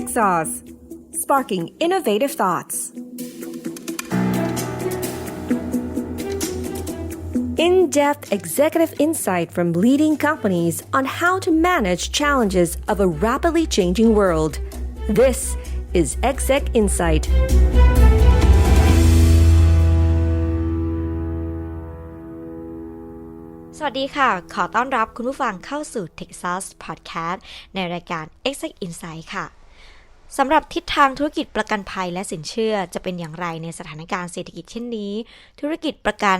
TechSauce, sparking innovative thoughts. In depth executive insight from leading companies on how to manage challenges of a rapidly changing world. This is Exec Insight. สวัสดีค่ะ ขอต้อนรับคุณผู้ฟังเข้าสู่ Texas Podcast ในรายการ Exec Insight ค่ะ สำหรับทิศทางธุรกิจประกันภัยและสินเชื่อจะเป็นอย่างไรในสถานการณ์เศรษฐกิจเช่นนี้ ธุรกิจประกัน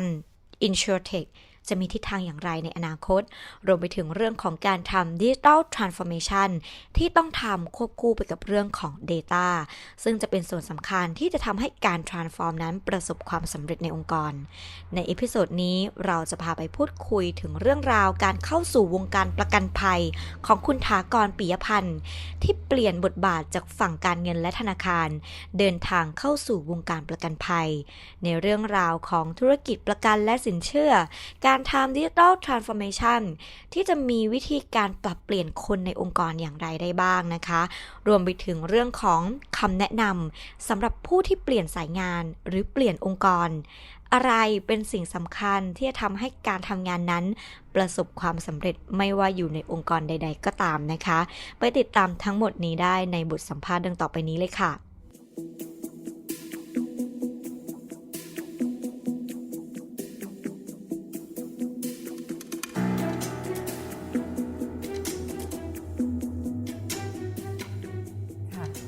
InsurTech จะมีทิศทางอย่างไรในอนาคต รวมไปถึงเรื่องของการทำ Digital Transformation ที่ต้องทำควบคู่ไปกับเรื่องของ Data ซึ่งจะเป็นส่วนสำคัญที่จะทำให้การ transform นั้นประสบความสำเร็จในองค์กร ในเอพิโซดนี้เราจะพาไปพูดคุยถึงเรื่องราวการเข้าสู่วงการประกันภัยของคุณถากรปิยพันธ์ที่เปลี่ยนบทบาทจากฝั่งการเงินและธนาคาร เดินทางเข้าสู่วงการประกันภัย ในเรื่องราวของธุรกิจประกันและสินเชื่อ การการทำดิจิทัลทรานส์ฟอร์เมชันที่จะมีวิธีการปรับเปลี่ยนคนในองค์กรอย่างไรได้บ้างนะคะ รวมไปถึงเรื่องของคำแนะนำสำหรับผู้ที่เปลี่ยนสายงานหรือเปลี่ยนองค์กร อะไรเป็นสิ่งสำคัญที่จะทำให้การทำงานนั้น ประสบความสำเร็จไม่ว่าอยู่ในองค์กรใด ๆ ก็ตามนะคะ ไปติดตามทั้งหมดนี้ได้ในบทสัมภาษณ์ดังต่อไปนี้เลยค่ะค่ะ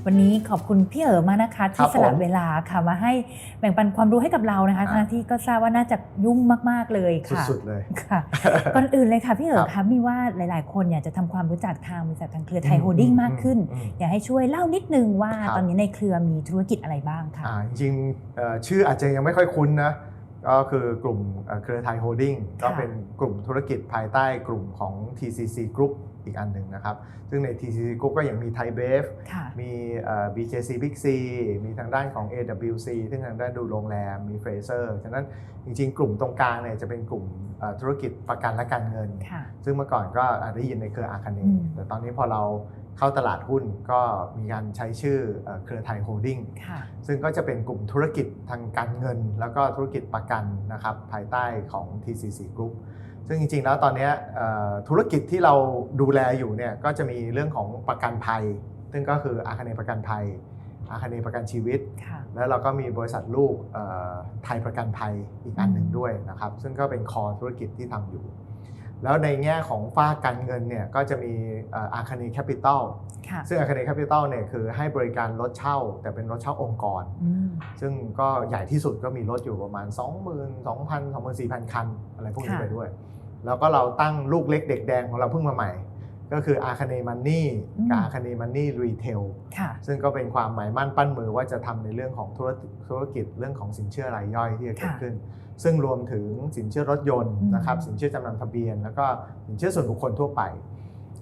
วันนี้ขอบคุณพี่เอ๋อมากนะคะครัที่บสละผมเวลาค่ะมาให้แบ่งปันความรู้ให้กับเรานะคะอ่าทั้งที่ก็ทราบว่าน่าจะยุ่งมากๆเลยค่ะสุดๆเลยค่ะก่อนอื่นเลยค่ะพี่เอ๋ครัอบคะมีว่าหลาย ๆ คนอยากจะทำความรู้จักทางบริษัททางเครือไทยอืมโฮลดิ้งอืมมากขึ้นอืมอยากให้ช่วยเล่านิดนึงว่าครับตอนนี้ในเครือมีธุรกิจอะไรบ้างคะอ่าจริงๆเอ่อชื่ออาจจะยังไม่ค่อยคุ้นนะ ก็คือกลุ่มเอ่อเครือไทยโฮลดิ้งก็เป็นกลุ่มธุรกิจภายใต้กลุ่มของ TCC Group อีกอันหนึ่งนะครับ ซึ่งใน TCC Group ก็ยังมีไทยเบฟค่ะมีเอ่อ BJC Big C มีทางด้านของ AWC ซึ่งทางด้านดูโรงแรม มีเฟรเซอร์ ฉะนั้นจริงๆ กลุ่มตรงกลางเนี่ยจะเป็นกลุ่มเอ่อธุรกิจประกันและการเงินค่ะซึ่งเมื่อก่อนก็อาจได้ยินในเครืออาคาเนอืมแต่ตอนนี้พอเรา เข้าตลาดหุ้นก็มีการใช้ชื่อเอ่อเครือไทยโฮลดิ้งค่ะซึ่งก็จะเป็นกลุ่มธุรกิจทางการเงิน แล้วก็ธุรกิจประกันนะครับภายใต้ของ TCC Group ซึ่งจริงๆแล้วตอนเนี้ยเอ่อธุรกิจที่เราดูแลอยู่เนี่ยก็จะมีเรื่องของประกันภัย ซึ่งก็คืออาคาเนประกันภัย อาคาเนประกันชีวิตค่ะแล้วเราก็มีบริษัทลูกเอ่อไทยประกันภัยอีกอันหนึ่งด้วยนะครับ ซึ่งก็เป็นคอธุรกิจที่ทำอยู่ แล้วในแง่ของฝ้ากการเงินเนี่ยก็จะมีอาคาเนแคปิตอลค่ะซึ่งอาคาเนแคปิตอลเนี่ยคือให้บริการรถเช่า แต่เป็นรถเช่าองค์กรอืมซึ่งก็ใหญ่ที่สุดก็มีรถอยู่ประมาณ 20,000 2,000 24,000 คัน อะไรพวกนี้ค่ะไปด้วย แล้วก็เราตั้งลูกเล็กเด็กแดงของเราเพิ่งมาใหม่ ก็คืออาคาเนมันนี่กับอาคาเนมันนี่รีเทลค่ะซึ่งก็เป็นความหมายมั่นปั้นมือว่าจะทำในเรื่องของธุรกิจธุรกิจเรื่องของสินเชื่อรายย่อยที่จะเกิดค่ะขึ้น ซึ่งรวมถึงสินเชื่อรถยนต์อืมนะครับสินเชื่อจำนำทะเบียน แล้วก็สินเชื่อส่วนบุคคลทั่วไป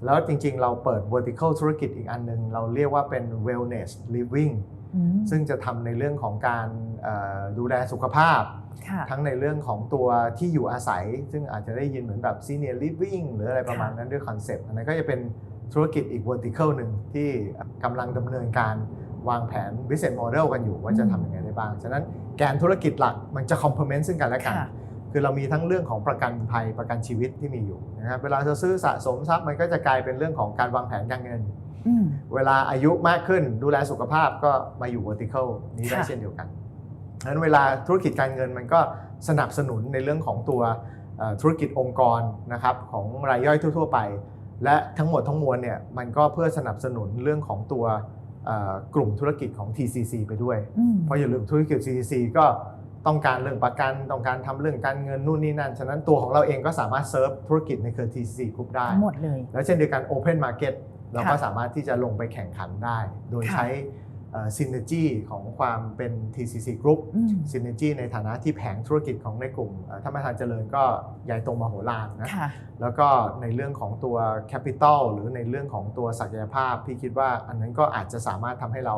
แล้วจริงๆ เราเปิด vertical ธุรกิจอีกอันหนึง เราเรียกว่าเป็น wellness living อืม ซึ่งจะทำในเรื่องของการเอ่อดูแลสุขภาพค่ะทั้งในเรื่องของตัวที่อยู่อาศัย ซึ่งอาจจะได้ยินเหมือนแบบ senior living หรืออะไรประมาณนั้นด้วยคอนเซปต์อันนั้นก็จะเป็นธุรกิจอีก vertical หนึ่งที่กำลังดำเนินการวางแผน business model กันอยู่ว่าจะทำยังไงได้บ้าง ฉะนั้นแกนธุรกิจหลักมันจะ complement ซึ่งกันและกัน ค่ะคือเรามีทั้งเรื่องของประกันภัยประกันชีวิตที่มีอยู่นะครับเวลาจะซื้อสะสมทรัพย์มันก็จะกลายเป็นเรื่องของการวางแผนการเงินอืมเวลาอายุมากขึ้นดูแลสุขภาพก็มาอยู่ vertical นี้ได้ค่ะเช่นเดียวกันฉะนั้นเวลาธุรกิจการเงินมันก็สนับสนุนในเรื่องของตัวเอ่อธุรกิจองค์กรนะครับของรายย่อยทั่ว ๆ ไป และทั้งหมดทั้งมวลเนี่ยมันก็เพื่อสนับสนุนเรื่องของตัวเอ่อกลุ่มธุรกิจของ TCC ไปด้วยอืมเพราะอย่าลืมธุรกิจ TCC ก็ ต้องการเรื่องประกัน ต้องการทำเรื่องการเงินนู่นนี่นั่น ฉะนั้นตัวของเราเองก็สามารถเซิร์ฟธุรกิจในเครือ TCC Group ได้ทั้งหมดเลย แล้วเช่นเดียวกัน Open Market เราก็ค่ะสามารถที่จะลงไปแข่งขันได้ โดยค่ะใช้ซินเนจีของความเป็น TCC Group อืมซินเนจีในฐานะที่แผงธุรกิจของในกลุ่มเอ่อธรรมทานเจริญก็ใหญ่โตมโหฬารนะค่ะแล้วก็ในเรื่องของตัว Capital หรือในเรื่องของตัวศักยภาพ พี่คิดว่าอันนั้นก็อาจจะสามารถทำให้เรา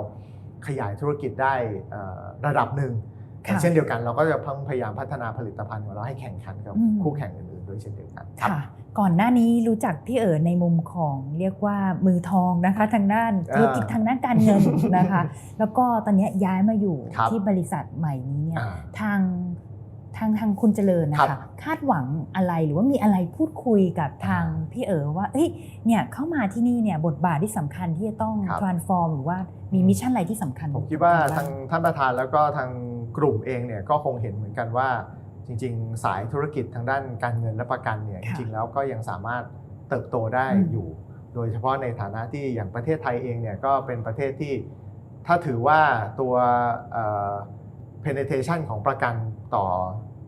ขยายธุรกิจได้เอ่อระดับหนึ่งค่ะ เช่นเดียวกันเราก็จะพยายามพัฒนาผลิตภัณฑ์ของเราให้แข่งขันกับอืมคู่แข่งอื่นๆด้วยเช่นเดียวกันครับค่ะก่อนหน้านี้รู้จักพี่เอ๋ในมุมของเรียกว่ามือทองนะคะทางด้านอ่าธุรกิจทางด้านการเงินนะคะ แล้วก็ตอนเนี้ยย้ายมาอยู่ครับที่บริษัทใหม่นี้เนี่ยอ่าทางทางทางคุณเจริญนะครัคะบคาดหวังอะไรหรือว่ามีอะไรพูดคุยกับทางพี่เอ๋ว่าเอ้ยเนี่ยเข้ามาที่นี่เนี่ยบทบาทที่สำคัญที่จะต้องครับ transform หรือว่ามีมิชชั่นอะไรที่สำคัญ ผมคิดว่าบ้ทางท่านประธานแล้วก็ทาง กลุ่มเองเนี่ยก็คงเห็นเหมือนกันว่า จริง ๆ สายธุรกิจทางด้านการเงินและประกันเนี่ยจค่ะริงๆแล้วก็ยังสามารถเติบโตได้อืมอยู่ โดยเฉพาะในฐานะที่อย่างประเทศไทยเองเนี่ยก็เป็นประเทศที่ถ้าถือว่าตัวเอ่อ penetration ของประกันต่อ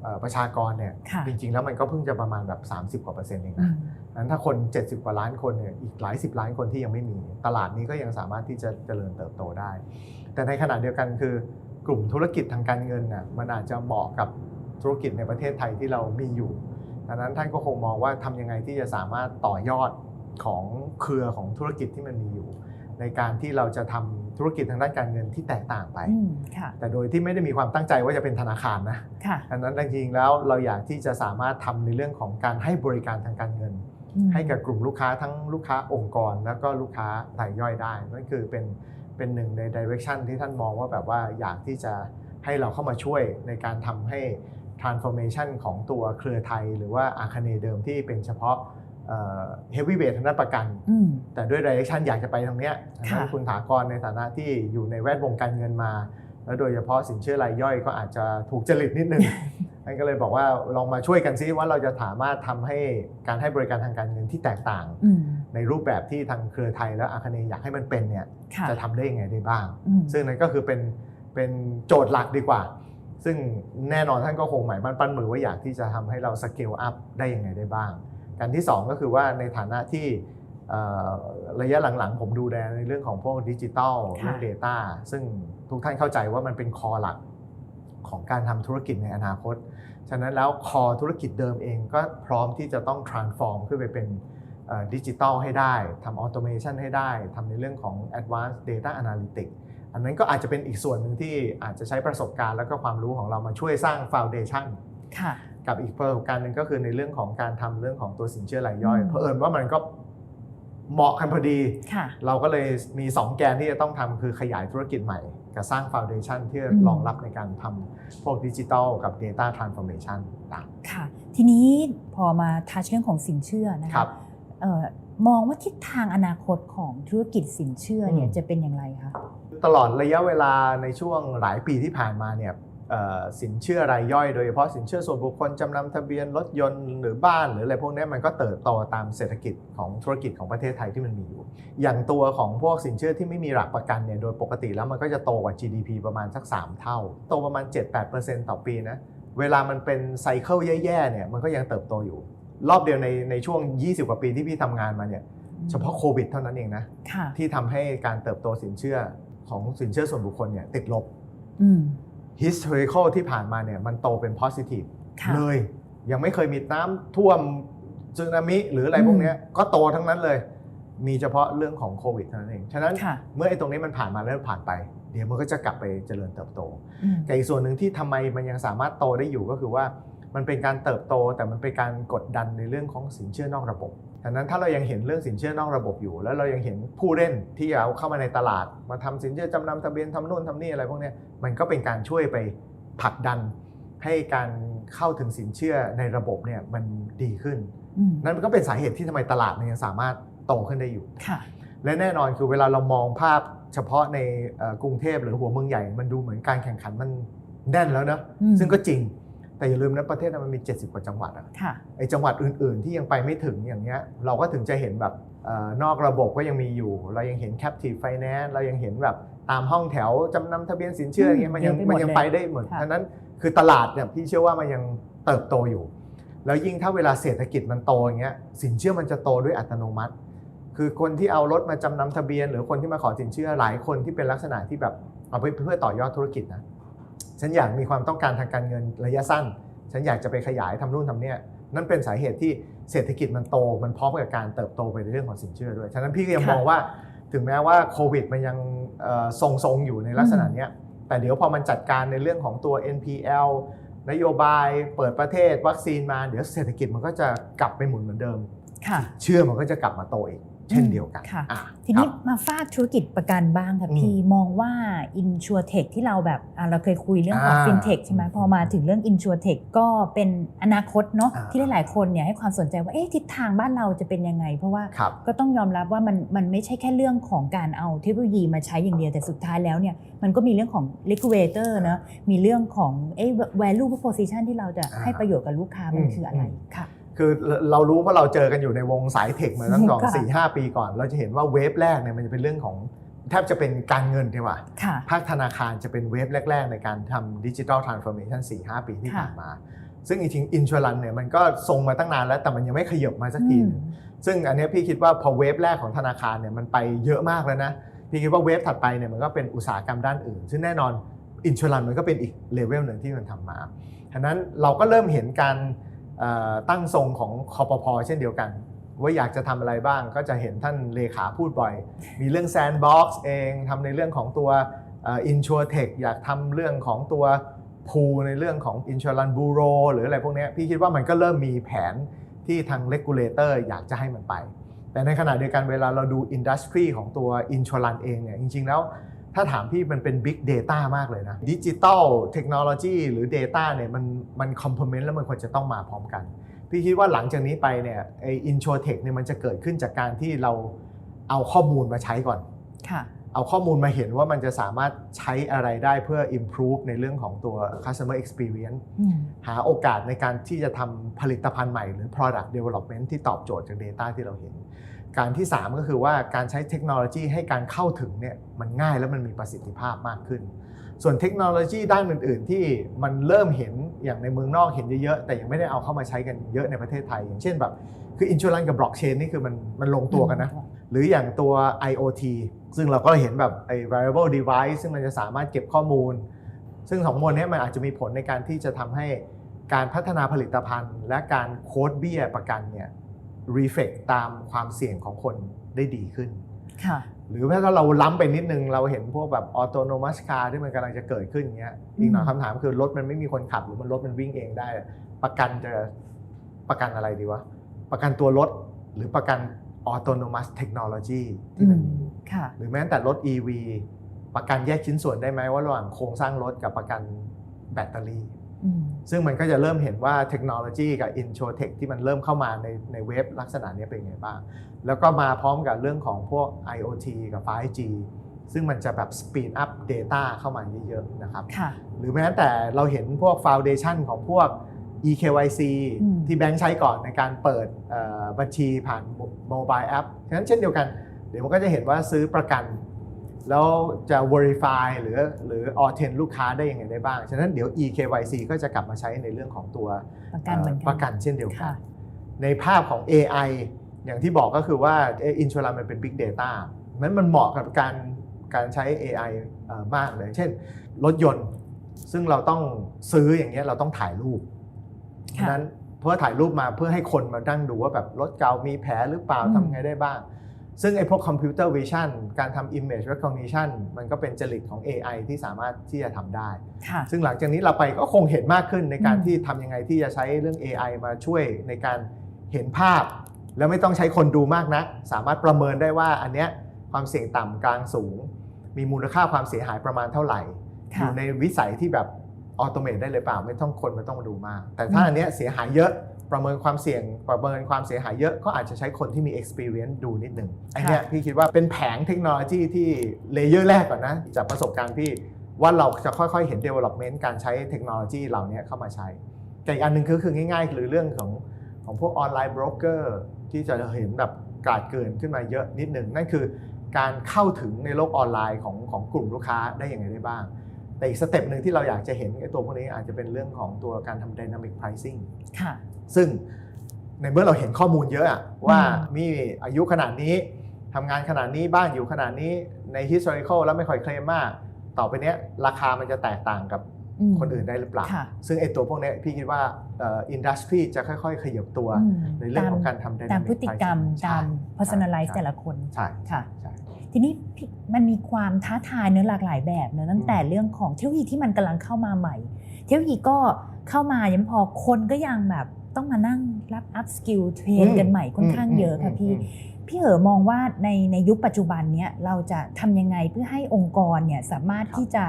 เอ่อประชากรเนี่ยค่ะจริง ๆ แล้วมันก็เพิ่งจะประมาณแบบ 30 กว่าเปอร์เซ็นต์เองอืนะมนั้นถ้าคน 70 กว่าล้านคนเนี่ยอีกหลายสิบล้านคนที่ยังไม่มี ตลาดนี้ก็ยังสามารถที่จะเจริญเติบโตได้ แต่ในขณะเดียวกันคือ กลุ่มธุรกิจทางการเงินน่ะมันอาจจะเหมาะกับธุรกิจในประเทศไทยที่เรามีอยู่ดังนั้นท่านก็คงมองว่าทำยังไงที่จะสามารถต่อยอดของเครือของธุรกิจที่มันมีอยู่ ในการที่เราจะทำธุรกิจทางด้านการเงินที่แตกต่างไปอืมค่ะแต่โดยที่ไม่ได้มีความตั้งใจว่าจะเป็นธนาคารนะค่ะดังนั้นจริงๆแล้วเราอยากที่จะสามารถทำในเรื่องของการให้บริการทางการเงินอืมให้กับกลุ่มลูกค้าทั้งลูกค้าองค์กร แล้วก็ลูกค้ารายย่อยได้นั่นคือเป็น เป็นหนึ่งในดิเรกชันที่ท่านมองว่าแบบว่าอยากที่จะให้เราเข้ามาช่วยในการทำให้ transformation ของตัวเครือไทย หรือว่าอาคเนเดิมที่เป็นเฉพาะเฮฟวี่เวททางด้านประกันอืมแต่ด้วยดิเรกชันอยากจะไปทางเนี้ยดังนั้นค่ะคุณถากรในฐานะที่อยู่ในแวดวงการเงินมา แล้วโดยเฉพาะสินเชื่อรายย่อยก็อาจจะถูกจริตนิดนึงท่านก็เลยบอกว่าลองมาช่วยกันซิว่าเราจะสามารถทำให้การให้บริการทางการเงินที่แตกต่างอืม ในรูปแบบที่ทางเครือไทยและอาคเนย์อยากให้มันเป็นเนี่ยค่ะจะทำได้ยังไงได้บ้างอืมซึ่งนั่นก็คือเป็นเป็นโจทย์หลักดีกว่า ซึ่งแน่นอนท่านก็คงหมายมั่นปั้นมือว่าอยากที่จะทำให้เราสเกลอัพได้ยังไงได้บ้างการที่ 2 ก็คือว่าในฐานะที่เอ่อระยะหลังๆ ผมดูแลในเรื่องของพวกดิจิทัลค่ะเรื่อง Data ซึ่งทุกท่านเข้าใจว่ามันเป็นคอหลักของการทำธุรกิจในอนาคต ฉะนั้นแล้วคอธุรกิจเดิมเองก็พร้อมที่จะต้อง transform ขึ้นไปเป็น ดิจิทัลให้ได้ทำออโตเมชันให้ได้ทำในเรื่องของ advanced data analytics อันนั้นก็อาจจะเป็นอีกส่วนหนึ่งที่อาจจะใช้ประสบการณ์แล้วก็ความรู้ของเรามาช่วยสร้าง foundation ค่ะกับอีกประสบการณ์หนึ่งก็คือในเรื่องของการทำเรื่องของตัวสินเชื่อรายย่อยอืมเพราะเอิญว่ามันก็เหมาะกันพอดีค่ะเราก็เลยมี 2 แกนที่จะต้องทำคือขยายธุรกิจใหม่ กับสร้าง foundation ที่จะอืมรองรับในการทำพวกดิจิทัลกับ data transformation ต่างค่ะ ทีนี้พอมาทัชเรื่องของสินเชื่อนะครัคะบเอ่อ มองว่าทิศทางอนาคตของธุรกิจสินเชื่อเนี่ยอืมจะเป็นอย่างไรคะตลอดระยะเวลาในช่วงหลายปีที่ผ่านมาเนี่ยเอ่อสินเชื่อรายย่อยโดยเฉพาะสินเชื่อส่วนบุคคลจำนำทะเบียนรถยนต์หรือบ้านหรืออะไรพวกนี้มันก็เติบโตตามเศรษฐกิจของธุรกิจของประเทศไทยที่มันมีอยู่ อย่างตัวของพวกสินเชื่อที่ไม่มีหลักประกันเนี่ยโดยปกติแล้วมันก็จะโตกว่า GDP ประมาณสัก 3 เท่า โตประมาณ 7-8%ต่อปีนะเวลามันเป็นไซเคิลแย่ๆเนี่ยมันก็ยังเติบโตอยู่ รอบเดียวในในช่วง 20 กว่าปีที่พี่ทำงานมาเนี่ยเฉพาะโควิดเท่านั้นเองนะ ค่ะ ที่ทำให้การเติบโตสินเชื่อของสินเชื่อส่วนบุคคลเนี่ยติดลบ อืม historical ที่ผ่านมาเนี่ยมันโตเป็น positive ค่ะ เลย ยังไม่เคยมีน้ำท่วมสึนามิหรืออะไรพวกเนี้ยก็โตทั้งนั้นเลย มีเฉพาะเรื่องของโควิดเท่านั้นเอง ฉะนั้นค่ะเมื่อไอ้ตรงนี้มันผ่านมาแล้วผ่านไป เดี๋ยวมันก็จะกลับไปเจริญเติบโต อืมแต่อีกส่วนหนึ่งที่ทำไมมันยังสามารถโตได้อยู่ก็คือว่า มันเป็นการเติบโตแต่มันเป็นการกดดันในเรื่องของสินเชื่อนอกระบบดังนั้นถ้าเรายังเห็นเรื่องสินเชื่อนอกระบบอยู่ แล้วเรายังเห็นผู้เล่นที่เอาเข้ามาในตลาด มาทำสินเชื่อจำนำทะเบียนทำนู่นทำนี่อะไรพวกเนี้ยมันก็เป็นการช่วยไปผลักดันให้การเข้าถึงสินเชื่อในระบบเนี่ยมันดีขึ้นอืมนั่นก็เป็นสาเหตุที่ทำไมตลาดมันยังสามารถโตขึ้นได้อยู่ค่ะและแน่นอนคือเวลาเรามองภาพเฉพาะในเอ่อกรุงเทพหรือหัวเมืองใหญ่ มันดูเหมือนการแข่งขันมันแน่นแล้วนะอืมซึ่งก็จริง แต่อย่าลืมนะประเทศมันมี 70 กว่าจังหวัดอะค่ะไอจังหวัดอื่น ๆ ที่ยังไปไม่ถึงอย่างเงี้ยเราก็ถึงจะเห็นแบบเอ่อนอกระบบก็ยังมีอยู่ เรายังเห็น captive finance เรายังเห็นแบบตามห้องแถวจำนำทะเบียนสินเชื่ออย่างเงี้ยมันยังเยอะไปหมดมันยังเลยไปได้หมดค่ะฉะนั้นคือตลาดเนี่ยพี่เชื่อว่ามันยังเติบโตอยู่ แล้วยิ่งถ้าเวลาเศรษฐกิจมันโตอย่างเงี้ยสินเชื่อมันจะโตด้วยอัตโนมัติ คือคนที่เอารถมาจำนำทะเบียน หรือคนที่มาขอสินเชื่อหลายคนที่เป็นลักษณะที่แบบเอาไปเพื่อต่อยอดธุรกิจนะ ฉันอยากมีความต้องการทางการเงินระยะสั้น ฉันอยากจะไปขยายทำนู่นทำเนี่ยนั่นเป็นสาเหตุที่เศรษฐกิจมันโต มันพร้อมกับการเติบโตไปในเรื่องของสินเชื่อด้วย ฉะนั้นพี่ก็ยังค่ะมองว่าถึงแม้ว่าโควิดมันยังเอ่อทรงๆอยู่ในลักษณะเนี้ยแต่เดี๋ยวพอมันจัดการในเรื่องของตัว NPL นโยบายเปิดประเทศวัคซีนมา เดี๋ยวเศรษฐกิจมันก็จะกลับไปหมุนเหมือนเดิมค่ะเชื่อมันก็จะกลับมาโตอีก เช่นเดียวกันค่ะอะทีนี้ครับมาฝากธุรกิจประกันบ้างค่ะอืมพี่ มองว่า InsurTech ที่เราแบบอะเราเคยคุยเรื่องของอ่า FinTech ใช่ไหมพอมาถึงเรื่อง InsurTech ก็เป็นอนาคตเนาะอ่าที่หลายๆคนเนี่ยให้ความสนใจว่าเอ๊ะทิศทางบ้านเราจะเป็นยังไง เพราะว่าครับก็ต้องยอมรับว่ามันมันไม่ใช่แค่เรื่องของการเอาเทคโนโลยีมาใช้อย่างเดียวแต่สุดท้ายแล้วเนี่ยมันก็มีเรื่องของ regulator เนอะมีเรื่องของเอ๊ะ value proposition ที่เราจะอ่าให้ประโยชน์กับลูกค้ามันอืมคืออะไรอืมค่ะ คือเรารู้เพราะเราเจอกันอยู่ในวงสายเทคมาตั้งแต่ค่ะสี่ห้าปีก่อน เราจะเห็นว่าเวฟแรกเนี่ยมันจะเป็นเรื่องของแทบจะเป็นการเงินดีกว่าค่ะภาคธนาคารจะเป็นเวฟแรก ๆ ในการทำดิจิทัลทรานส์ฟอร์เมชัน4-5ปีที่ค่ะผ่านมา ซึ่งจริงๆอินช r รันเนี่ยมันก็ทรงมาตั้งนานแล้วแต่มันยังไม่ขยบมาสักทีหนึงซึ่งอันเนี้ยพี่คิดว่าพอเวฟแรกของธนาคารเนี่ยมันไปเยอะมากแล้วนะพี่คิดว่าเวฟถัดไปเนี่ยมันก็เป็นอุตสาหกรรมด้านอื่น ซึ่งแน่นอนอินช r รันมันก็เป็นอีกเลเวลหนึ่งที่มันทำมาฉะนั้นเราก็เริ่มเห็นการเอ่อ ตั้งทรงของคอปพเช่นเดียวกัน ว่าอยากจะทำอะไรบ้างก็จะเห็นท่านเลขาพูดบ่อย มีเรื่องแซนด์บ็อกซ์เองทำในเรื่องของตัวอินชัวเทคอยากทำเรื่องของตัวพูในเรื่องของ Insurance Bureau หรืออะไรพวกนี้พี่คิดว่ามันก็เริ่มมีแผนที่ทาง Regulator อยากจะให้มันไป แต่ในขณะเดียวกันเวลาเราดูอินดัสทรีของตัว Insurance เองเนี่ยจริงๆแล้ว ถ้าถามพี่มันเป็น Big Data มากเลยนะดิจิตอลเทคโนโลยีหรือ Data เนี่ยมันมันคอมพลเมนต์แล้วมันควรจะต้องมาพร้อมกัน พี่คิดว่าหลังจากนี้ไปเนี่ยไออินโชเทคเนี่ยมันจะเกิดขึ้นจากการที่เราเอาข้อมูลมาใช้ก่อนค่ะเอาข้อมูลมาเห็นว่ามันจะสามารถใช้อะไรได้เพื่อ improve ในเรื่องของตัว customer experience อืมหาโอกาสในการที่จะทำผลิตภัณฑ์ใหม่หรือ product development ที่ตอบโจทย์จาก Data ที่เราเห็น การที่ 3 ก็คือว่าการใช้เทคโนโลยีให้การเข้าถึงเนี่ยมันง่ายและมันมีประสิทธิภาพมากขึ้น ส่วนเทคโนโลยีด้านอื่น ๆ ที่มันเริ่มเห็นอย่างในเมืองนอกเห็นเยอะๆแต่ยังไม่ได้เอาเข้ามาใช้กันเยอะในประเทศไทย อย่างเช่นแบบคือ insurance กับ blockchain นี่คือมันมันลงตัวกันนะ หรืออย่างตัว IoT ซึ่งเราก็เห็นแบบไอ้ variable device ซึ่งมันจะสามารถเก็บข้อมูล ซึ่งสองมวลนี้มันอาจจะมีผลในการที่จะทำให้การพัฒนาผลิตภัณฑ์ และการโค้ดเบี้ยประกันเนี่ย reflect ตามความเสี่ยงของคนได้ดีขึ้นค่ะหรือถ้าเราล้ำไปนิดนึงเราเห็นพวกแบบ autonomous car ที่มันกำลังจะเกิดขึ้นอย่างเงี้ยอีกหน่อยอืมคำถามคือรถมันไม่มีคนขับหรือมันรถมันวิ่งเองได้ ประกันจะประกันอะไรดีวะ ประกันตัวรถหรือประกัน autonomous technology ที่อืมันมมีค่ะหรือแม้แต่รถ EV ประกันแยกชิ้นส่วนได้ไหมว่าระหว่างโครงสร้างรถกับประกันแบตเตอรี่อืม ซึ่งมันก็จะเริ่มเห็นว่าเทคโนโลยีกับ i n s u r t e c h ที่มันเริ่มเข้ามาในในเว็บลักษณะนี้เป็นไงบ้าง แล้วก็มาพร้อมกับเรื่องของพวก IoT กับ 5G ซึ่งมันจะแบบ speed up data เข้ามาเยอะๆนะครับค่ะหรือแม้แต่เราเห็นพวก foundation ของพวก eKYC อืมที่แบงค์ใช้ก่อนในการเปิดเอ่อบัญชีผ่านโมบายแอปฉะนั้นเช่นเดียวกัน เดี๋ยวมันก็จะเห็นว่าซื้อประกัน แล้วจะ verify หรือหรือ authent ลูกค้าได้ยังไงได้บ้าง ฉะนั้นเดี๋ยว eKYC ก็จะกลับมาใช้ในเรื่องของตัวประกันเหมือนกันประกันเช่นเดียวกัน ค่ะ ในภาพของ AI อย่างที่บอกก็คือว่าอินชัวรันมันเป็น Big Data นั้นมันเหมาะกับการการใช้ AI เอ่อมากเลย เช่น รถยนต์ ซึ่งเราต้องซื้ออย่างเงี้ยเราต้องถ่ายรูปค่ะฉะนั้นเพื่อถ่ายรูปมาเพื่อให้คนมาดั้งดูว่าแบบรถเก่ามีแผลหรือเปล่าอืม ทำไงได้บ้าง ซึ่งไอ้พวกคอมพิวเตอร์วิชั่นการทำ image recognition มันก็เป็นจริตของ AI ที่สามารถที่จะทำได้ค่ะซึ่งหลังจากนี้เราไปก็คงเห็นมากขึ้นในการอืมที่ทำยังไงที่จะใช้เรื่อง AI มาช่วยในการเห็นภาพ แล้วไม่ต้องใช้คนดูมากนักสามารถประเมินได้ว่าอันเนี้ยความเสี่ยงต่ำกลางสูง มีมูลค่าความเสียหายประมาณเท่าไหร่อค่ะยู่ในวิสัยที่แบบออโตเมตได้เลยเปล่า ไม่ต้องคนไม่ต้องมาดูมาก แต่ถ้าอันเนี้ยเสียหายเยอะ ประเมินความเสี่ยงประเมินความเสียหายเยอะก็อาจจะใช้คนที่มี experience ดูนิดหนึ่งอันเนี้ยพี่คิดว่าเป็นแผงเทคโนโลยีที่เลเยอร์แรกก่อนนะ จากประสบการณ์พี่ว่าเราจะค่อยๆ เห็น development การใช้เทคโนโลยีเหล่านี้เข้ามาใช้แต่อีกอันหนึ่งคือคือง่ายๆ คือเรื่องของของพวกออนไลน์บรกเกอร์ที่จะเห็นแบบกราดเกินขึ้นมาเยอะนิดหนึ่งนั่นคือการเข้าถึงในโลกออนไลน์ของของกลุ่มลูกค้าได้อย่างไรได้บ้าง แต่อีกสเต็ปหนึ่งที่เราอยากจะเห็นไอ้ตัวพวกนี้อาจจะเป็นเรื่องของตัวการทำ dynamic pricing ค่ะ ซึ่งในเมื่อเราเห็นข้อมูลเยอะอะว่าอืมมีอายุขนาดนี้ทำงานขนาดนี้บ้านอยู่ขนาดนี้ใน historical แล้วไม่ค่อยเคลมมาก ต่อไปเนี้ยราคามันจะแตกต่างกับมคนอื่นได้หรือเปล่าค่ะซึ่งไอ้ตัวพวกเนี้ยพี่คิดว่าอินดัสทรีจะค่อยๆ ขยับตัวอืมในเรื่องของการทำตาม dynamic พฤติกรรม pricing ตามใช่ personalize ใช่แต่ละคนใช่ค่ะใช่ทีนี้พี่มันมีความท้าทายเนื้อะหลากหลายแบบเนอะตั้งแต่เรื่องของเทคโนโลยีที่มันกำลังเข้ามาใหม่ เทคโนโลยีก็เข้ามายังไม่พอคนก็ยังแบบ ต้องมานั่งรับ up skill เทรนกันใหม่ค่อนข้างเยอะค่ะพี่ พี่เอ๋มองว่าในในยุคปัจจุบันเนี้ยเราจะทำยังไงเพื่อให้องค์กรเนี่ยสามารถที่จะ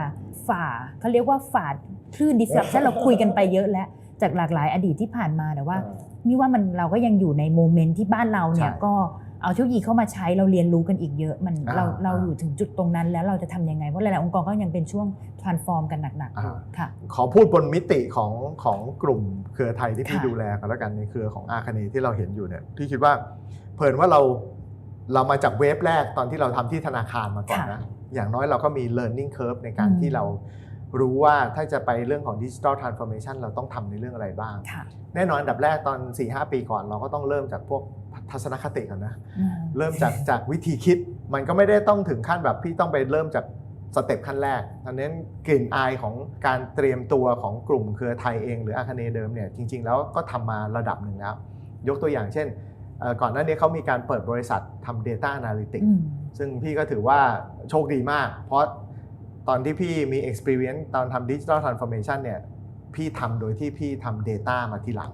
ฝ่าเขาเรียกว่าฝ่าคลื่น disruption เราคุยกันไปเยอะแล้วจากหลากหลายอดีตที่ผ่านมาแต่ว่านี่ว่ามันเราก็ยังอยู่ในโมเมนต์ที่บ้านเราเนี่ยใช่ก็ เอาเทคโนโลยีเข้ามาใช้เราเรียนรู้กันอีกเยอะมันอ่าเราเราอ่าอยู่ถึงจุดตรงนั้นแล้วเราจะทำยังไง เพราะหลายๆองค์กรก็ยังเป็นช่วง transform กันหนักๆอยู่อ่าค่ะขอพูดบนมิติของของกลุ่มเครือไทยที่พี่ค่ะดูแลกันแล้วกันในเครือของอาคเนที่เราเห็นอยู่เนี่ยพี่คิดว่าเพิ่นว่าเราเรามาจากเวฟแรกตอนที่เราทำที่ธนาคารมาก่อนนะอย่างน้อยเราก็มี learning curve ในการอืมที่เรา รู้ว่าถ้าจะไปเรื่องของดิจิ t a ลทรานส์ฟอร์เมชันเราต้องทำในเรื่องอะไรบ้างค่ะแน่นอนอันดับแรกตอน 4-5 ปีก่อนเราก็ต้องเริ่มจากพวกทัศนคติก่อนนะอืมเริ่มจากจากวิธีคิด มันก็ไม่ได้ต้องถึงขั้นแบบพี่ต้องไปเริ่มจากสเต็ปขั้นแรกอันนั้นกลิ่นอายของการเตรียมตัวของกลุ่มเครือไทยเองหรืออาคเนเดิมเนี่ยจริง ๆ แล้วก็ทำมาระดับหนึ่งแล้ว ยกตัวอย่างเช่นเอ่อก่อนหน้านี้เขามีการเปิดบริษัททำ Data Analytics อืมซึ่งพี่ก็ถือว่าโชคดีมาก เพราะ ตอนที่พี่มี experience ตอนทำ Digital Transformation เนี่ยพี่ทำโดยที่พี่ทำ Data มาทีหลัง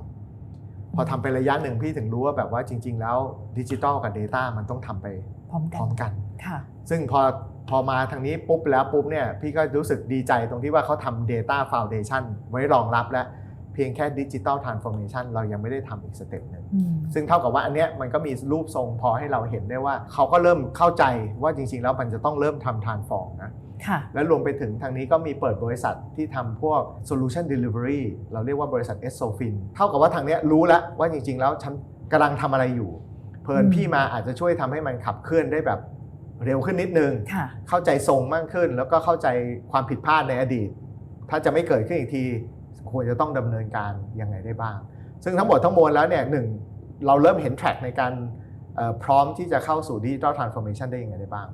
พอทำไประยะหนึ่งพี่ถึงรู้ว่าแบบว่าจริง ๆ แล้วดิจิ t a ลกับ Data มันต้องทำไปพร้อมพกัร้อนมกันค่ะซึ่งพอพอมาทางนี้ปุ๊บแล้วปุ๊บเนี่ยพี่ก็รู้สึกดีใจตรงที่ว่าเขาทำ Data Foundation ไว้รองรับแล้ว เพียงแค่ Digital Transformation เรายังไม่ได้ทำอีกสเต็ปหนึ่งอืมซึ่งเท่ากับว่าอันเนี้ยมันก็มีรูปทรงพอให้เราเห็นได้ว่า เขาก็เริ่มเข้าใจว่าจริง ๆ แล้วมันจะต้องเริ่มทำ transform นะค่ะและรวมไปถึงทางนี้ก็มีเปิดบริษัทที่ทำพวก solution delivery เราเรียกว่าบริษัท s o f i n เท่ากับว่าทางเนี้ยรู้แล้วว่าจริง ๆ แล้วฉันกำลังทำอะไรอยู่ เพลินอืมพี่มาอาจจะช่วยทำให้มันขับเคลื่อนได้แบบเร็วขึ้นนิดนึงค่ะเข้าใจทรงมากขึ้น แล้วก็เข้าใจความผิดพลาดในอดีต ถ้าจะไม่เกิดขึ้นอีกที ควรจะต้องดำเนินการยังไงได้บ้าง ซึ่งทั้งหมดทั้งมวลแล้วเนี่ยหนึ่งเราเริ่มเห็นแทร็กในการเอ่อพร้อมที่จะเข้าสู่ดิจิ t a ลทรานส์ฟอร์เมชันได้ยังไงได้บ้าง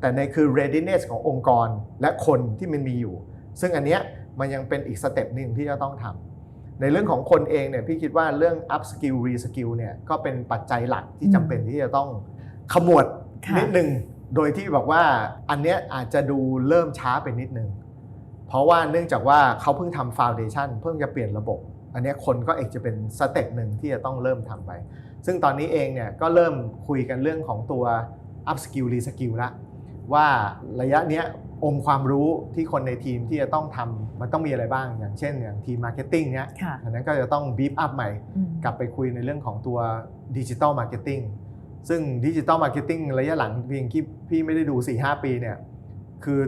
แต่ในคือ readiness ขององค์กรและคนที่มันมีอยู่ ซึ่งอันเนี้ยมันยังเป็นอีกสเต็ปหนึ่งที่จะต้องทำในเรื่องของคนเองเนี่ยพี่คิดว่าเรื่อง up skill re skill เนี่ยก็เป็นปัจจัยหลักที่จำเป็นที่จะต้องขมวดค่ะนิดนึงโดยที่บอกว่าอันเนี้ยอาจจะดูเริ่มช้าไปนิดนึง เพราะว่าเนื่องจากว่าเขาเพิ่งทำฟาวเดชันเพิ่งจะเปลี่ยนระบบ อันเนี้ยคนก็เอกจะเป็นสเต็ปหนึ่งที่จะต้องเริ่มทำไป ซึ่งตอนนี้เองเนี่ยก็เริ่มคุยกันเรื่องของตัว up skill re skill ละว่าระยะเนี้ยองค์ความรู้ที่คนในทีมที่จะต้องทำมันต้องมีอะไรบ้าง อย่างเช่นอย่างทีมมาร์เก็ตติ้งเนี้ยค่ะอันนั้นก็จะต้องบีฟอัพใหม่อืมกลับไปคุยในเรื่องของตัวดิจิ t a ลมาร์เก็ตติ้งซึ่งดิจิ t a ลมาร์เก็ตติ้งระยะหลังเพียงที่พี่ไม่ได้ดู 4-5 ปีเนี่ยคือ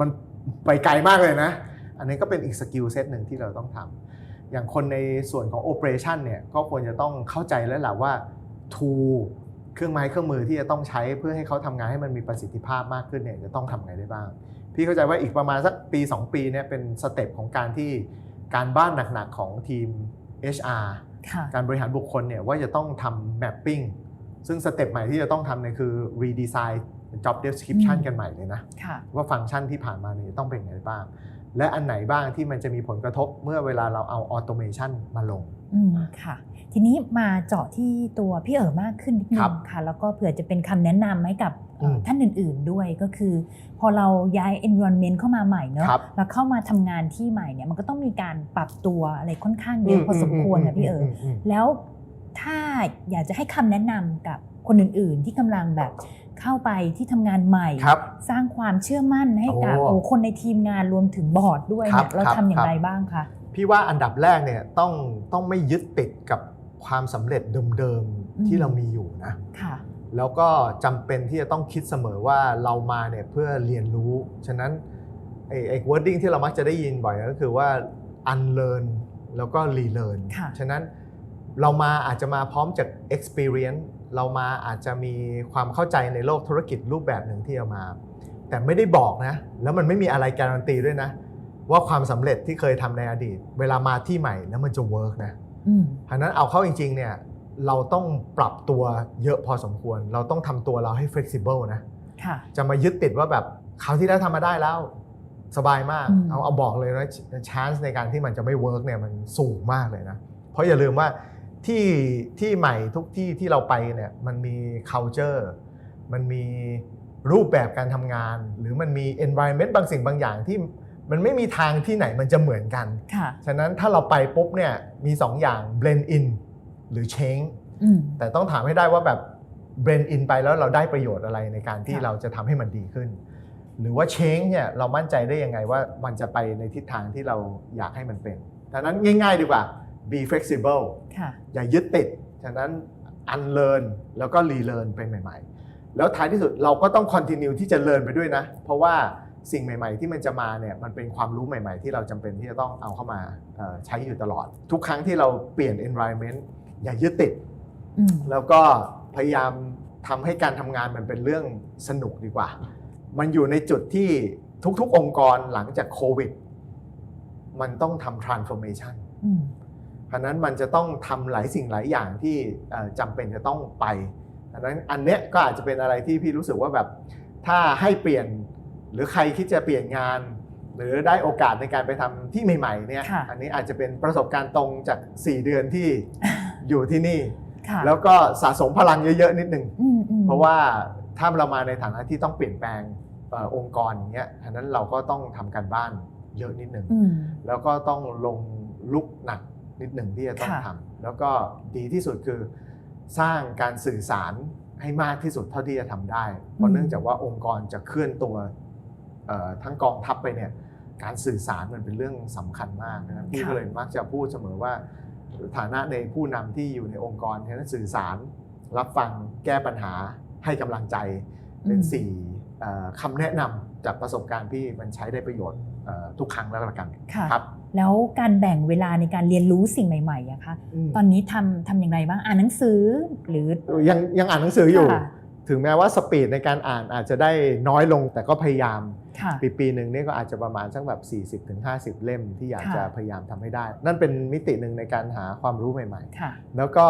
มัน ไปไกลมากเลยนะ อันนี้ก็เป็นอีกสกิลเซตหนึ่งที่เราต้องทำอย่างคนในส่วนของโอ e r a t i o n เนี่ยก็ควรจะต้องเข้าใจแล้วแหละว่า tool เครื่องไม้เครื่องมือที่จะต้องใช้เพื่อให้เขาทำงานให้มันมีประสิทธิภาพมากขึ้นเนี่ยจะต้องทำไงได้บ้าง พี่เข้าใจว่าอีกประมาณสักปี 2 ปีเนี่ยเป็นสเต็ปของการที่การบ้านหนักๆของทีม HR ค่ะการบริหารบุคคลเนี่ยว่าจะต้องทำ mapping ซึ่งสเต็ปใหม่ที่จะต้องทำเนี่ยคือ redesign job description อืมกันใหม่เลยนะค่ะว่าฟังก์ชันที่ผ่านมาเนี่ยต้องเป็นยังไงบ้าง และอันไหนบ้างที่มันจะมีผลกระทบเมื่อเวลาเราเอา automation มาลงอืมค่ะทีนี้มาเจาะที่ตัวพี่เอ๋อมากขึ้นนิดนึครังบค่ะ แล้วก็เผื่อจะเป็นคำแนะนำให้กับเอ่ออมท่านอื่นๆด้วยก็คือ พอเราย้าย environment เข้ามาใหม่เนอะครับแล้วเข้ามาทำงานที่ใหม่เนี่ยมันก็ต้องมีการปรับตัวอะไรค่อนข้างเยอะพอสมควรนะพี่เอ๋อมแล้วถ้าอยากจะให้คำแนะนำกับคนอื่นๆ ที่กำลังแบบ เข้าไปที่ทำงานใหม่ครับสร้างความเชื่อมั่นให้กับโอ้โอ้คนในทีมงานรวมถึงบอร์ดด้วยครัเนี่บยเราครับทำอย่างครับไรบ้างคะพี่ว่าอันดับแรกเนี่ยต้องต้องไม่ยึดติดกับความสำเร็จเดิมอืมๆที่เรามีอยู่นะค่ะแล้วก็จำเป็นที่จะต้องคิดเสมอว่าเรามาเนี่ยเพื่อเรียนรู้ ฉะนั้นไอ้ไอ้ wording ที่เรามักจะได้ยินบ่อยก็คือว่า unlearn แล้วก็ relearn ค่ะฉะนั้น เรามาอาจจะมาพร้อมจาก experience เรามาอาจจะมีความเข้าใจในโลกธุรกิจรูปแบบหนึ่งที่เอามา แต่ไม่ได้บอกนะ แล้วมันไม่มีอะไรการันตีด้วยนะ ว่าความสำเร็จที่เคยทำในอดีต เวลามาที่ใหม่แล้วมันจะ work นะอืมฉะนั้นเอาเข้าจริง ๆ เนี่ย เราต้องปรับตัวเยอะพอสมควร เราต้องทำตัวเราให้ flexible นะค่ะจะมายึดติดว่าแบบคราวที่แล้วทำมาได้แล้วสบายมากอืมเอาเอาบอกเลยนะ chance ในการที่มันจะไม่ work เนี่ยมันสูงมากเลยนะ เพราะอย่าลืมว่า ที่ที่ใหม่ทุกที่ที่เราไปเนี่ยมันมี culture มันมีรูปแบบการทำงาน หรือมันมี environment บางสิ่งบางอย่างที่มันไม่มีทางที่ไหนมันจะเหมือนกัน ค่ะ ฉะนั้นถ้าเราไปปุ๊บเนี่ยมี 2 อย่าง blend in หรือ change อืม แต่ต้องถามให้ได้ว่าแบบ blend in ไปแล้วเราได้ประโยชน์อะไรในการที่ค่ะ เราจะทำให้มันดีขึ้น หรือว่า change เนี่ยเรามั่นใจได้ยังไงว่ามันจะไปในทิศทางที่เราอยากให้มันเป็นฉะนั้นง่าย ๆ ดีกว่า be flexible ค่ะอย่ายึดติด ฉะนั้น unlearn แล้วก็ relearn ไปใหม่ๆ แล้วท้ายที่สุดเราก็ต้อง continue ที่จะ learn ไปด้วยนะ เพราะว่าสิ่งใหม่ ๆ ที่มันจะมาเนี่ยมันเป็นความรู้ใหม่ ๆ ที่เราจำเป็นที่จะต้องเอาเข้ามาเอ่อใช้อยู่ตลอด ทุกครั้งที่เราเปลี่ยน environment อย่ายึดติดอืมแล้วก็พยายามทำให้การทำงานมันเป็นเรื่องสนุกดีกว่า มันอยู่ในจุดที่ทุกๆ องค์กรหลังจากโควิด มันต้องทำ transformation อืมเพ ราะฉะนั้นมันจะต้องทำหลายสิ่งหลายอย่างที่เอ่อจำเป็นจะต้องไปดังนั้นอันเนี้ยก็อาจจะเป็นอะไรที่พี่รู้สึกว่าแบบถ้าให้เปลี่ยนหรือใครคิดจะเปลี่ยนงาน หรือได้โอกาสในการไปทำที่ใหม่ๆเนี่ยค่ะอันนี้อาจจะเป็นประสบการณ์ตรงจาก 4 เดือนที่อยู่ที่นี่ค่ะแล้วก็สะสมพลังเยอะๆนิดนึงอืมอืมเพราะว่าถ้าเรามาในฐานะที่ต้องเปลี่ยนแปลงเอ่อองค์กรอย่างเงี้ยฉะนั้นเราก็ต้องทำการบ้านเยอะนิดนึงอืมแล้วก็ต้องลงลุกหนัก นิดหนึ่งที่จะต้องค่ะทำแล้วก็ดีที่สุดคือสร้างการสื่อสารให้มากที่สุดเท่าที่จะทำได้ เพราะเนื่องจากว่าองค์กรจะเคลื่อนตัวเอ่อทั้งกองทัพไปเนี่ยการสื่อสารมันเป็นเรื่องสำคัญมากนะครับพี่ก็เลยมักจะพูดเสมอว่า ฐานะในผู้นำที่อยู่ในองค์กรฉะนั้นสื่อสาร รับฟังแก้ปัญหาให้กำลังใจเป็นสี่เอ่อคำแนะนำจากประสบการณ์พี่มันใช้ได้ประโยชน์เอ่อทุกครั้งแล้วละกันค่ะครับ แล้วการแบ่งเวลาในการเรียนรู้สิ่งใหม่ๆอะคะอืมตอนนี้ทำทำอย่างไรบ้างอ่านหนังสือหรือยังยังอ่านหนังสืออยู่ค่ะถึงแม้ว่าสปีดในการอ่านอาจจะได้น้อยลงแต่ก็พยายามค่ะปีปีหนึ่งเนี่ยก็อาจจะประมาณสักแบบ 40-50 เล่มที่อยากค่ะจะพยายามทำให้ได้ นั่นเป็นมิติหนึ่งในการหาความรู้ใหม่ค่ะๆแล้วก็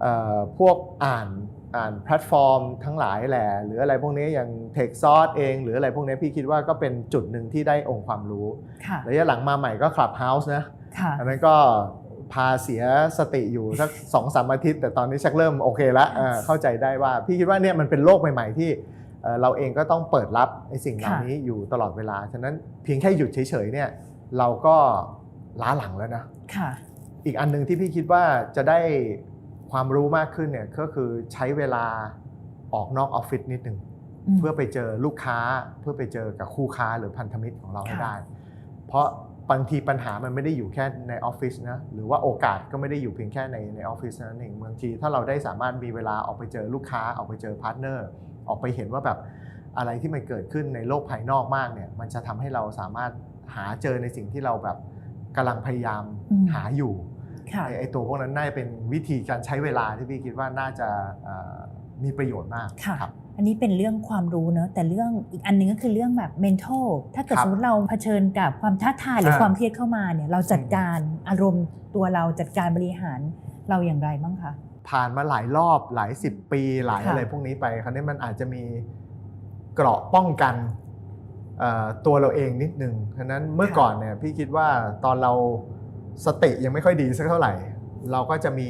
เอ่อพวกอ่าน อ่านแพลตฟอร์มทั้งหลายแหละหรืออะไรพวกนี้อย่าง t e c h s o u r c e เอง หรืออะไรพวกนี้พี่คิดว่าก็เป็นจุดหนึ่งที่ได้องค์ความรู้ค่ะระยะหลังมาใหม่ก็ Clubhouse นะค่ะอันนั้นก็พาเสียสติอยู่สักสองสามอาทิตย์ แต่ตอนนี้ชักเริ่มโอเคแล้วเออเข้าใจได้ว่า พี่คิดว่าเนี่ยมันเป็นโลกใหม่ ๆ ที่เอ่อเราเองก็ต้องเปิดรับไอ้สิ่งเหล่านี้อยู่ตลอดเวลา ฉะนั้นเพียงแค่หยุดเฉยๆเนี่ยเราก็ล้าหลังแล้วนะค่ะอีกอันหนึ่งที่พี่คิดว่าจะได้ ความรู้มากขึ้นเนี่ยก็คือใช้เวลาออกนอกออฟฟิศนิดหนึ่งเพื่อไปเจอลูกค้าเพื่อไปเจอกับคู่ค้าหรือพันธมิตรของเราให้ค่ะได้ เพราะบางทีปัญหามันไม่ได้อยู่แค่ในออฟฟิศนะหรือว่าโอกาสก็ไม่ได้อยู่เพียงแค่ในในออฟฟิศนั่นเองบางทีถ้าเราได้สามารถมีเวลาออกไปเจอลูกค้าออกไปเจอพาร์ทเนอร์ออกไปเห็นว่าแบบอะไรที่มันเกิดขึ้นในโลกภายนอกมากเนี่ยมันจะทำให้เราสามารถหาเจอในสิ่งที่เราแบบกำลังพยายามอืมหาอยู่ค่ะ ไอ้ไอ้ตัวพวกนั้นน่าจะเป็นวิธีการใช้เวลาที่พี่คิดว่าน่าจะเอ่อมีประโยชน์มากค่ะครับอันนี้เป็นเรื่องความรู้เนอะแต่เรื่องอีกอันหนึงก็คือเรื่องแบบ mental ถ้าเกิดครับสมมติเราเผชิญกับความท้าทายหรืออ่าความเครียดเข้ามาเนี่ยเราจัดการอารมณ์ตัวเราจัดการบริหารเราอย่างไรบ้างคะผ่านมาหลายรอบหลายสิบปีหลายค่ะอะไรพวกนี้ไปคราวนี้มันอาจจะมีเกราะป้องกันเอ่อตัวเราเองนิดนึงฉะนั้นเมื่อก่อนเนี่ยพี่คิดว่าตอนเรา สติยังไม่ค่อยดีสักเท่าไหร่ เราก็จะมี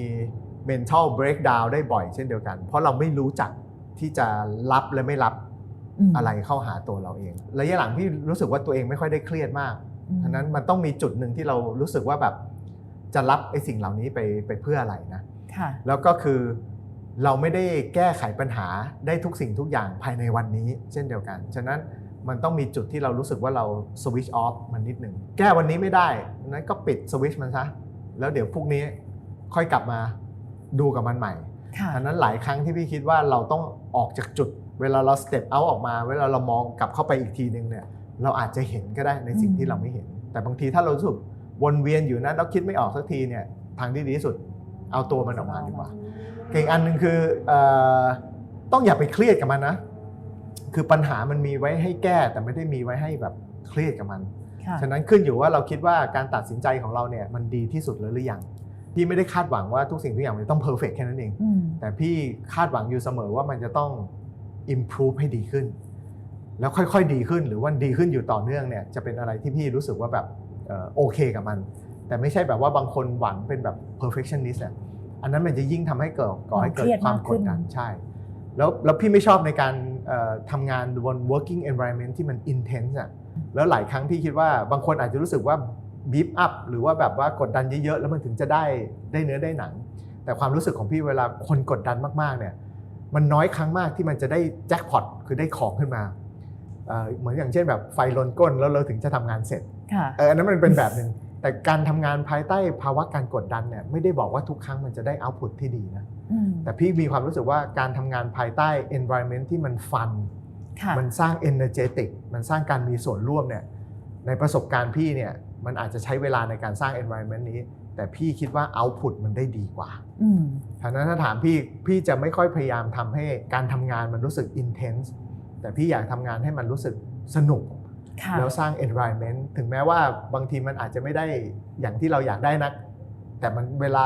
mental breakdown ได้บ่อยเช่นเดียวกัน เพราะเราไม่รู้จักที่จะรับและไม่รับมอะไรเข้าหาตัวเราเอง ระยะหลังพี่รู้สึกว่าตัวเองไม่ค่อยได้เครียดมากอืมฉะนั้นมันต้องมีจุดหนึ่งที่เรารู้สึกว่าแบบจะรับไอ้สิ่งเหล่านี้ไปไปเพื่ออะไรนะค่ะแล้วก็คือเราไม่ได้แก้ไขปัญหาได้ทุกสิ่งทุกอย่างภายในวันนี้ เช่นเดียวกัน ฉะนั้น มันต้องมีจุดที่เรารู้สึกว่าเราสวิตช์ออฟมันนิดหนึ่งแก้วันนี้ไม่ได้นั้นก็ปิดสวิตช์มันซะแล้วเดี๋ยวพรุ่งนี้ค่อยกลับมาดูกับมันใหม่ค่ะฉะนั้นหลายครั้งที่พี่คิดว่าเราต้องออกจากจุด เวลาเราสเต็ปเอาออกมา เวลาเรามองกลับเข้าไปอีกทีนึงเนี่ยเราอาจจะเห็นก็ได้ในสิ่งที่เราไม่เห็น แต่บางทีถ้าเรารู้สึกวนเวียนอยู่นั้นแล้วคิดไม่ออกสักทีเนี่ยทางที่ดีที่สุดเอาตัวมันออกมาดีกว่า เก่งอันหนึ่งคือเออต้องอย่าไปเครียดกับมันนะ คือปัญหามันมีไว้ให้แก้แต่ไม่ได้มีไว้ให้แบบเครียดกับมันค่ะฉะนั้นขึ้นอยู่ว่าเราคิดว่าการตัดสินใจของเราเนี่ยมันดีที่สุดแล้วหรือยังพี่ไม่ได้คาดหวังว่าทุกสิ่งทุกอย่างมันต้องเพอร์เฟกแค่นั้นเองอืมแต่พี่คาดหวังอยู่เสมอว่ามันจะต้อง improve ให้ดีขึ้น แล้วค่อยๆดีขึ้นหรือว่าดีขึ้นอยู่ต่อเนื่องเนี่ยจะเป็นอะไรที่พี่รู้สึกว่าแบบเอ่อโอเคกับมัน แต่ไม่ใช่แบบว่าบางคนหวังเป็นแบบ perfectionist อะอันนั้นมันจะยิ่งทำให้เกิดก่อให้เกิดความกดดันใช่ แล้วแล้วพี่ไม่ชอบในการเอ่อ ทำงานบน working environment ที่มัน intense อะแล้วหลายครั้งพี่คิดว่าบางคนอาจจะรู้สึกว่าบีบอัพหรือว่าแบบว่ากดดันเยอะๆ แล้วมันถึงจะได้ได้เนื้อได้หนัง แต่ความรู้สึกของพี่เวลาคนกดดันมากๆเนี่ยมันน้อยครั้งมากที่มันจะได้แจ็คพอตคือได้ของขึ้นมาเอ่อเหมือนอย่างเช่นแบบไฟลนก้นแล้วเราถึงจะทำงานเสร็จค่ะเอออันนั้นมันเป็นแบบหนึ่งแต่การทำงานภายใต้ภาวะการกดดันเนี่ยไม่ได้บอกว่าทุกครั้งมันจะได้เอาพุตที่ดีนะอืม แต่พี่มีความรู้สึกว่าการทำงานภายใต้ environment ที่มันฟันค่ะมันสร้าง energetic มันสร้างการมีส่วนร่วมเนี่ย ในประสบการณ์พี่เนี่ย มันอาจจะใช้เวลาในการสร้าง environment นี้ แต่พี่คิดว่า output มันได้ดีกว่าอืมฉะนั้นถ้าถามพี่ พี่จะไม่ค่อยพยายามทำให้การทำงานมันรู้สึก intense แต่พี่อยากทำงานให้มันรู้สึกสนุกค่ะแล้วสร้าง environment ถึงแม้ว่าบางทีมันอาจจะไม่ได้อย่างที่เราอยากได้นัก แต่มันเวลา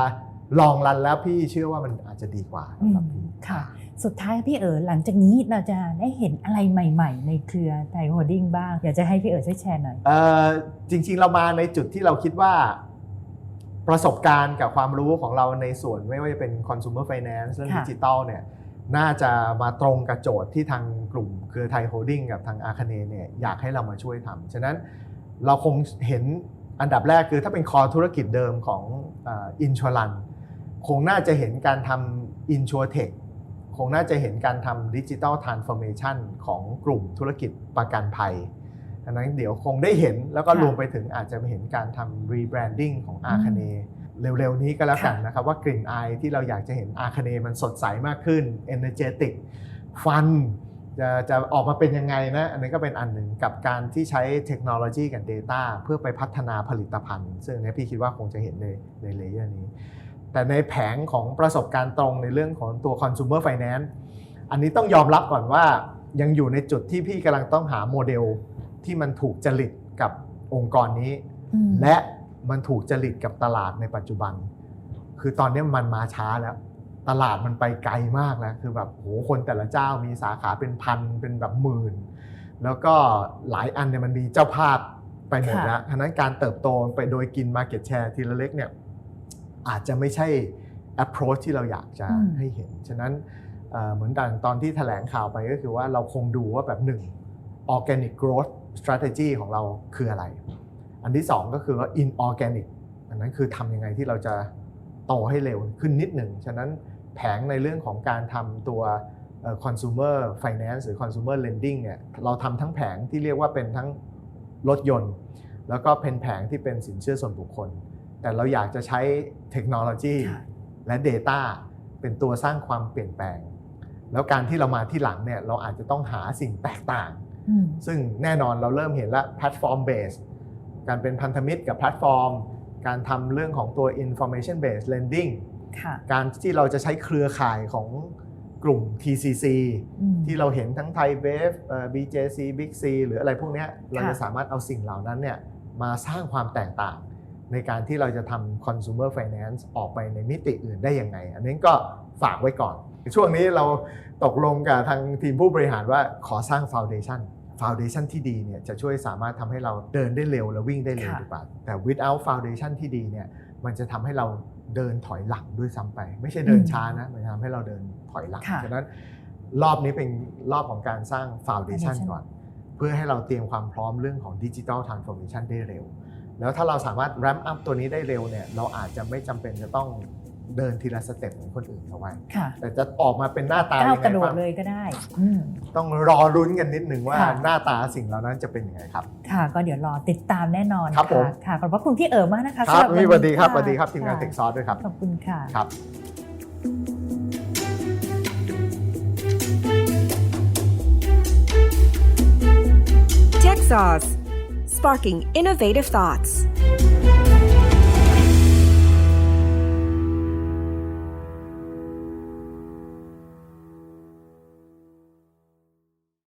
ลองรันแล้วพี่เชื่อว่ามันอาจจะดีกว่าอืสำหมรับพี่ค่ะ สุดท้ายพี่เอ๋หลังจากนี้เราจะได้เห็นอะไรใหม่ ๆ ในเครือไทยโฮดดิ้งบ้าง อยากจะให้พี่เอ๋ช่วยแชร์หน่อยเอ่อจริง ๆ เรามาในจุดที่เราคิดว่า ประสบการณ์กับความรู้ของเราในส่วนไม่ว่าจะเป็น consumer finance เรื่องค่ะดิจิตอลเนี่ยน่าจะมาตรงกับโจทย์ที่ทางกลุ่มเครือไทยโฮดดิ้งกับทางอาคเนเนี่ยอยากให้เรามาช่วยทำฉะนั้นเราคงเห็นอันดับแรกคือถ้าเป็นคอธุรกิจเดิมของอินชัวรัน คงน่าจะเห็นการทำอินชัวเทคคงน่าจะเห็นการทำดิจิ t a ลทรานส์ฟอร์เมชันของกลุ่มธุรกิจประกันภัยอันนั้นเดี๋ยวคงได้เห็นแล้วก็ค่ะรวมไปถึงอาจจะเห็นการทำรีแบรนดิ้งของอาคเนเร็วๆ นี้ก็แล้วกันค่ะนะครับ ว่ากลิ่นอายที่เราอยากจะเห็นอาคเนมันสดใสมากขึ้น energetic ฟันจะจะออกมาเป็นยังไงนะ อันนี้ก็เป็นอันหนึ่งกับการที่ใช้เทคโนโลยีกับ Data เพื่อไปพัฒนาผลิตภัณฑ์ ซึ่งอันนี้พี่คิดว่าคงจะเห็นในในเลเยอร์นี้ แต่ในแผงของประสบการณ์ตรงในเรื่องของตัว consumer finance อันนี้ต้องยอมรับก่อนว่ายังอยู่ในจุดที่พี่กำลังต้องหาโมเดลที่มันถูกจริตกับองค์กรนี้อืมและมันถูกจริตกับตลาดในปัจจุบัน คือตอนนี้มันมาช้าแล้ว ตลาดมันไปไกลมากแล้วคือแบบโหคนแต่ละเจ้ามีสาขาเป็นพันเป็นแบบหมื่น แล้วก็หลายอันเนี่ยมันมีเจ้าภาพไปหมดแล้วฉะนั้นการเติบโตไปโดยกิน Market Share ทีละเล็กเนี่ย อาจจะไม่ใช่ approach ที่เราอยากจะอืมให้เห็น ฉะนั้นเอ่อเหมือนดังตอนที่แถลงข่าวไปก็คือว่าเราคงดูว่าแบบหนึ่ง organic growth strategy ของเราคืออะไร อันที่สองก็คือว่า inorganic อันนั้นคือทำยังไงที่เราจะโตให้เร็วขึ้นนิดหนึ่ง ฉะนั้นแผงในเรื่องของการทำตัวเอ่อ consumer finance หรือ consumer lending เนี่ยเราทำทั้งแผงที่เรียกว่าเป็นทั้งรถยนต์ แล้วก็เป็นแผงที่เป็นสินเชื่อส่วนบุคคล แต่เราอยากจะใช้เทคโนโลยีค่ะและ Data เป็นตัวสร้างความเปลี่ยนแปลง แล้วการที่เรามาที่หลังเนี่ยเราอาจจะต้องหาสิ่งแตกต่างอืมซึ่งแน่นอนเราเริ่มเห็นแล้วแพลตฟอร์มเบสการเป็นพันธมิตรกับแพลตฟอร์ม การทำเรื่องของตัว information based lending ค่ะการที่เราจะใช้เครือข่ายของกลุ่ม TCC อืมที่เราเห็นทั้งไทยเบฟ BJC Big C หรืออะไรพวกเนี้ยเราจะสามารถเอาสิ่งเหล่านั้นเนี่ยมาสร้างความแตกต่าง ในการที่เราจะทำ consumer finance ออกไปในมิติอื่นได้ยังไง อันนี้ก็ฝากไว้ก่อน ช่วงนี้เราตกลงกับทางทีมผู้บริหารว่าขอสร้าง foundation foundation ที่ดีเนี่ยจะช่วยสามารถทำให้เราเดินได้เร็วและวิ่งได้เร็วค่ะดีกว่าแต่ without foundation ที่ดีเนี่ยมันจะทำให้เราเดินถอยหลังด้วยซ้ำไป ไม่ใช่เดินช้านะมันจะทำให้เราเดินถอยหลังค่ะฉะนั้นรอบนี้เป็นรอบของการสร้าง foundation Foundation ก่อน เพื่อให้เราเตรียมความพร้อมเรื่องของดิจิทัลทรานส์ฟอร์เมชันได้เร็ว แล้วถ้าเราสามารถ ramp up ตัวนี้ได้เร็วเนี่ยเราอาจจะไม่จำเป็นจะต้องเดินทีละสเต็ปของคนอื่นเอาไว้ ค่ะแต่จะออกมาเป็นหน้าตาก้าวยังกไงระโดดบ้างเลยก็ได้อืม ต้องรอรุ้นกันนิดนึงว่าค่ะ หน้าตาสิ่งเหล่านั้นจะเป็นยังไงครับ ค่ะ ก็เดี๋ยวรอติดตามแน่นอนครับผมะค่ะขอบพระคุณพี่เอ๋มากนะคะครับำหพี่สวัสดีครับสะวัสดีครับทีมงานค่ะเทคซอสด้วยครับ ขอบคุณค่ะ ครับ Tech Sauce, sparking innovative thoughts.